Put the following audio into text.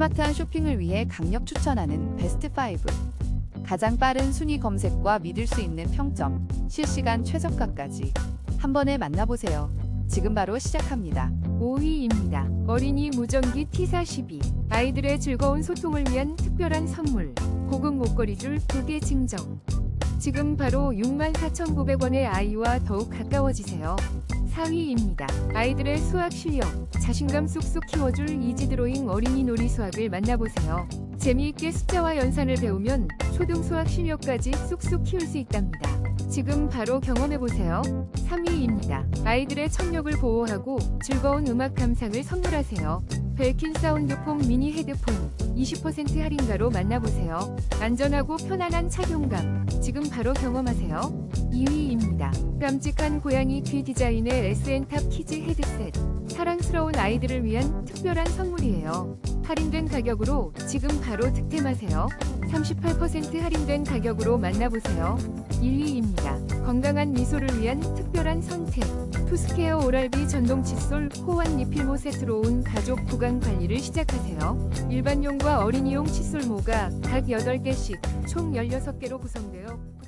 스마트한 쇼핑을 위해 강력 추천하는 베스트 5. 가장 빠른 순위 검색과 믿을 수 있는 평점, 실시간 최저가까지 한 번에 만나보세요. 지금 바로 시작합니다. 5위입니다. 어린이 무전기 T42. 아이들의 즐거운 소통을 위한 특별한 선물. 고급 목걸이 줄 2개 증정. 지금 바로 64,900원의 아이와 더욱 가까워지세요. 4위입니다. 아이들의 수학 실력, 자신감 쑥쑥 키워줄 이지 드로잉 어린이 놀이 수학을 만나보세요. 재미있게 숫자와 연산을 배우면 초등 수학 실력까지 쑥쑥 키울 수 있답니다. 지금 바로 경험해보세요. 3위입니다. 아이들의 청력을 보호하고 즐거운 음악 감상을 선물하세요. 벨킨 사운드폼 미니 헤드폰 20% 할인가로 만나보세요. 안전하고 편안한 착용감 지금 바로 경험하세요. 2위입니다. 깜찍한 고양이 귀 디자인의 SN탑 키즈 헤드셋 사랑스러운 아이들을 위한 특별한 선물이에요. 할인된 가격으로 지금 바로 득템하세요. 38% 할인된 가격으로 만나보세요. 1위입니다. 건강한 미소를 위한 특별한 선택. 투스케어 오랄비 전동 칫솔 호환 리필모 세트로 온 가족 구강 관리를 시작하세요. 일반용과 어린이용 칫솔모가 각 8개씩 총 16개로 구성되어